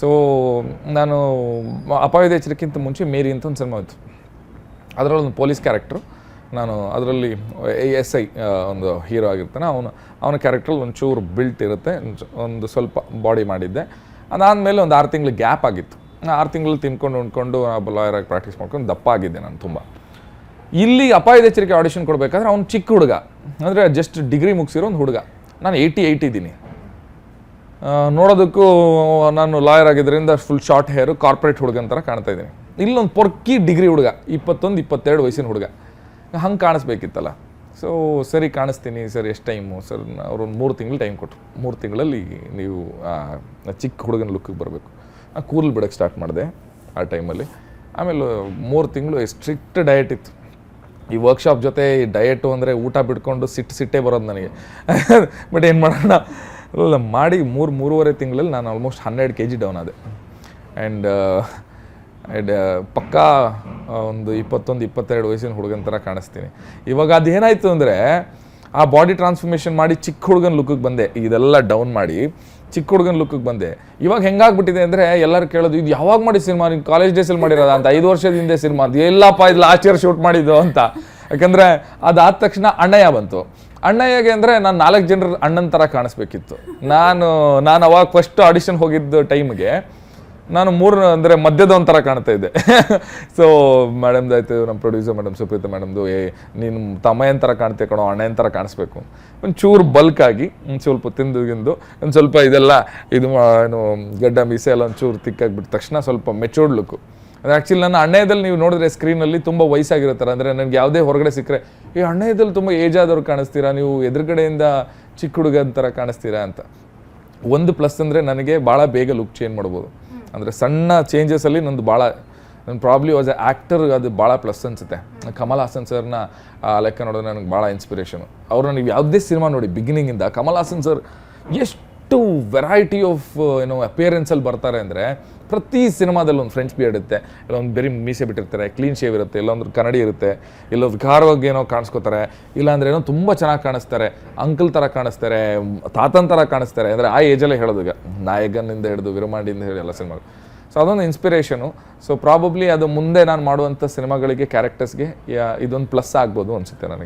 So ನಾನು ಅಪಾಯದ ಎಚ್ಚರಿಕೆಗಿಂತ ಮುಂಚೆ ಮೇರಿ ಅಂತ ಒಂದು ಸಿನಿಮಾ ಇತ್ತು. ಅದರಲ್ಲಿ ಒಂದು ಪೊಲೀಸ್ ಕ್ಯಾರೆಕ್ಟ್ರು, ನಾನು ಅದರಲ್ಲಿ ಎಸ್ ಐ ಒಂದು ಹೀರೋ ಆಗಿರ್ತಾನೆ, ಅವನು, ಅವನ ಕ್ಯಾರೆಕ್ಟ್ರಲ್ಲಿ ಒಂಚೂರು ಬಿಲ್ಟ್ ಇರುತ್ತೆ, ಒಂದು ಸ್ವಲ್ಪ ಬಾಡಿ ಮಾಡಿದ್ದೆ. ಅದಾದಮೇಲೆ ಒಂದು ಆರು ತಿಂಗಳು ಗ್ಯಾಪ್ ಆಗಿತ್ತು. ಆರು ತಿಂಗಳು ತಿನ್ಕೊಂಡು, ಉಣ್ಕೊಂಡು ಲಾಯರಾಗಿ ಪ್ರಾಕ್ಟೀಸ್ ಮಾಡ್ಕೊಂಡು ದಪ್ಪ ಆಗಿದ್ದೆ ನಾನು ತುಂಬ. ಇಲ್ಲಿ ಅಪಾಯದ ಎಚ್ಚರಿಕೆ ಆಡಿಷನ್ ಕೊಡಬೇಕಾದ್ರೆ ಅವ್ನು ಚಿಕ್ಕ ಹುಡುಗ. ಅಂದರೆ ಜಸ್ಟ್ ಡಿಗ್ರಿ ಮುಗಿಸಿರೋ ಒಂದು ಹುಡುಗ. ನಾನು ಏಯ್ಟಿ ಏಯ್ಟ್ ಇದ್ದೀನಿ. ನೋಡೋದಕ್ಕೂ ನಾನು ಲಾಯರ್ ಆಗಿದ್ದರಿಂದ ಫುಲ್ ಶಾರ್ಟ್ ಹೇರು ಕಾರ್ಪೊರೇಟ್ ಹುಡುಗನ ಥರ ಕಾಣ್ತಾ ಇದ್ದೀನಿ. ಇಲ್ಲೊಂದು ಪೊರ್ಕಿ ಡಿಗ್ರಿ ಹುಡುಗ, ಇಪ್ಪತ್ತೊಂದು ಇಪ್ಪತ್ತೆರಡು ವಯಸ್ಸಿನ ಹುಡುಗ. ಹಂಗೆ ಕಾಣಿಸ್ಬೇಕಿತ್ತಲ್ಲ. ಸೊ ಸರಿ ಕಾಣಿಸ್ತೀನಿ ಸರ್, ಎಷ್ಟು ಟೈಮು ಸರ್ ಅವರು ಒಂದು ಮೂರು ತಿಂಗಳು ಟೈಮ್ ಕೊಟ್ಟರು ಮೂರು ತಿಂಗಳಲ್ಲಿ ನೀವು ಚಿಕ್ಕ ಹುಡುಗನ ಲುಕ್ಕಿಗೆ ಬರಬೇಕು. ಕೂಲ್ ಬಿಡೋಕ್ಕೆ ಸ್ಟಾರ್ಟ್ ಮಾಡಿದೆ ಆ ಟೈಮಲ್ಲಿ ಆಮೇಲೆ ಮೂರು ತಿಂಗಳು ಸ್ಟ್ರಿಕ್ಟ್ ಡಯಟ್ ಇತ್ತು. ಈ ವರ್ಕ್ಶಾಪ್ ಜೊತೆ ಈ ಡಯಟು ಅಂದರೆ ಊಟ ಬಿಟ್ಕೊಂಡು ಸಿಟ್ಟು ಸಿಟ್ಟೇ ಬರೋದು ನನಗೆ. ಬಟ್ ಏನು ಮಾಡೋಣ? ಅಲ್ಲ ಮಾಡಿ ಮೂರು, ಮೂರುವರೆ ತಿಂಗಳಲ್ಲಿ ನಾನು ಆಲ್ಮೋಸ್ಟ್ ಹನ್ನೆರಡು ಕೆ ಜಿ ಡೌನ್ ಆದೆ. ಆ್ಯಂಡ್ ಆ್ಯಂಡ್ ಪಕ್ಕಾ ಒಂದು ಇಪ್ಪತ್ತೊಂದು, ಇಪ್ಪತ್ತೆರಡು ವಯಸ್ಸಿನ ಹುಡುಗನ ಥರ ಕಾಣಿಸ್ತೀನಿ. ಇವಾಗ ಅದೇನಾಯಿತು ಅಂದರೆ, ಆ ಬಾಡಿ ಟ್ರಾನ್ಸ್ಫಾರ್ಮೇಷನ್ ಮಾಡಿ ಚಿಕ್ಕ ಹುಡುಗನ ಲುಕ್ಕಿಗೆ ಬಂದೆ. ಇದೆಲ್ಲ ಡೌನ್ ಮಾಡಿ ಚಿಕ್ಕ ಹುಡುಗನ ಲುಕ್ಕಿಗೆ ಬಂದೆ. ಇವಾಗ ಹೆಂಗಾಗ್ಬಿಟ್ಟಿದೆ ಅಂದರೆ, ಎಲ್ಲರೂ ಕೇಳೋದು, ಇದು ಯಾವಾಗ ಮಾಡಿ ಸಿನಿಮಾ? ನಿಮ್ಮ ಕಾಲೇಜ್ ಡೇಸಲ್ಲಿ ಮಾಡಿರೋದ? ಅಂತ, ಐದು ವರ್ಷದ ಹಿಂದೆ ಸಿನಿಮಾ. ಅದು ಎಲ್ಲಪ್ಪ, ಇದು ಲಾಸ್ಟ್ ಇಯರ್ ಶೂಟ್ ಮಾಡಿದ್ದು ಅಂತ. ಯಾಕಂದರೆ ಅದಾದ ತಕ್ಷಣ ಅಣ್ಣಯ್ಯ ಬಂತು. ಅಣ್ಣಯ್ಯಗೆ ಅಂದರೆ ನಾನು ನಾಲ್ಕು ಜನರ ಅಣ್ಣನ ಥರ ಕಾಣಿಸ್ಬೇಕಿತ್ತು. ನಾನು ನಾನು ಅವಾಗ ಫಸ್ಟ್ ಆಡಿಷನ್ ಹೋಗಿದ್ದ ಟೈಮ್ಗೆ ನಾನು ಮೂರು ಅಂದರೆ ಮಧ್ಯದ ಒಂಥರ ಕಾಣ್ತಾ ಇದ್ದೆ. ಸೊ ಮೇಡಮ್ದು ಆಯ್ತು ನಮ್ಮ ಪ್ರೊಡ್ಯೂಸರ್ ಮೇಡಮ್ ಸುಪ್ರೀತಾ ಮೇಡಮ್ದು ಏ, ನೀನು ತಮ್ಮಯ್ಯನ ಥರ ಕಾಣ್ತೆ ಕಣೋ ಅಣ್ಣನ ಥರ ಕಾಣಿಸ್ಬೇಕು. ಒಂಚೂರು ಬಲ್ಕಾಗಿ ಒಂದು ಸ್ವಲ್ಪ ತಿಂದು ಗಿಂದು, ಒಂದು ಸ್ವಲ್ಪ ಇದೆಲ್ಲ, ಇದು ಏನು ಗಡ್ಡ ಮೀಸೆ ಎಲ್ಲ ಒಂಚೂರು ಚೂರು ತಿಕ್ಕಾಗ್ಬಿಟ್ಟ ತಕ್ಷಣ ಸ್ವಲ್ಪ ಮೆಚೂರ್ಡ್ ಲುಕ್ಕು ಅದು ಆ್ಯಕ್ಚುಲಿ ನನ್ನ ಅಣ್ಣಯದಲ್ಲಿ ನೀವು ನೋಡಿದ್ರೆ ಸ್ಕ್ರೀನಲ್ಲಿ ತುಂಬ ವಯಸ್ಸಾಗಿರೋ ಥರ ಅಂದರೆ ನನಗೆ ಯಾವುದೇ ಹೊರಗಡೆ ಸಿಕ್ಕರೆ ಈ ಅಣ್ಣಯದಲ್ಲಿ ತುಂಬ ಏಜ್ ಆದವ್ರು ಕಾಣಿಸ್ತೀರಾ? ನೀವು ಎದುರುಗಡೆಯಿಂದ ಚಿಕ್ಕ ಹುಡುಗನ ಥರ ಕಾಣಿಸ್ತೀರಾ? ಅಂತ. ಒಂದು ಪ್ಲಸ್ ಅಂದರೆ ನನಗೆ ಭಾಳ ಬೇಗ ಲುಕ್ ಚೇಂಜ್ ಮಾಡ್ಬೋದು. ಅಂದರೆ ಸಣ್ಣ ಚೇಂಜಸಲ್ಲಿ ನಂದು ಭಾಳ ನನ್ನ ಪ್ರಾಬ್ಲಿ ವಾಸ್ ಎ ಆ್ಯಕ್ಟರ್ ಅದು ಭಾಳ ಪ್ಲಸ್ ಅನಿಸುತ್ತೆ. ಕಮಲ್ ಹಾಸನ್ ಸರ್ನ ಆ, ಲೆಕ್ಕ ನೋಡಿದ್ರೆ ನನಗೆ ಭಾಳ ಇನ್ಸ್ಪಿರೇಷನು ಅವ್ರು ನನಗೆ ಯಾವುದೇ ಸಿನಿಮಾ ನೋಡಿ ಬಿಗಿನಿಂಗಿಂದ ಕಮಲ್ ಹಾಸನ್ ಸರ್ ಎಷ್ಟು ವೆರೈಟಿ ಆಫ್ ಏನೋ ಅಪಿಯರೆನ್ಸಲ್ಲಿ ಬರ್ತಾರೆ ಅಂದರೆ ಪ್ರತಿ ಸಿನಿಮಾದಲ್ಲಿ ಒಂದು ಫ್ರೆಂಚ್ ಬಿಯರ್ಡ್ ಇರುತ್ತೆ ಇಲ್ಲೊಂದು ಬರೀ ಮೀಸೆ ಬಿಟ್ಟಿರ್ತಾರೆ ಕ್ಲೀನ್ ಶೇವ್ ಇರುತ್ತೆ ಇಲ್ಲೊಂದು ಕನ್ನಡಿ ಇರುತ್ತೆ ಇಲ್ಲೊಂದು ಖಾರವಾಗಿ ಏನೋ ಕಾಣಿಸ್ಕೋತಾರೆ ಇಲ್ಲಾಂದ್ರೆ ಏನೋ ತುಂಬ ಚೆನ್ನಾಗಿ ಕಾಣಿಸ್ತಾರೆ ಅಂಕಲ್ ಥರ ಕಾಣಿಸ್ತಾರೆ, ತಾತನ್ ಥರ ಕಾಣಿಸ್ತಾರೆ, ಅಂದರೆ ಆ ಏಜಲ್ಲೇ ಹೇಳೋದು ಈಗ. ನಾಯಕನಿಂದ ಹಿಡಿದು, ವಿರಮಾಂಡಿಯಿಂದ ಹೇಳಿ ಎಲ್ಲ ಸಿನಿಮಾಗಳು. ಸೊ ಅದೊಂದು ಇನ್ಸ್ಪಿರೇಷನು ಸೊ ಪ್ರಾಬಬ್ಲಿ ಅದು ಮುಂದೆ ನಾನು ಮಾಡುವಂಥ ಸಿನಿಮಾಗಳಿಗೆ ಕ್ಯಾರೆಕ್ಟರ್ಸ್ಗೆ ಇದೊಂದು ಪ್ಲಸ್ ಆಗ್ಬೋದು ಅನಿಸುತ್ತೆ ನನಗೆ.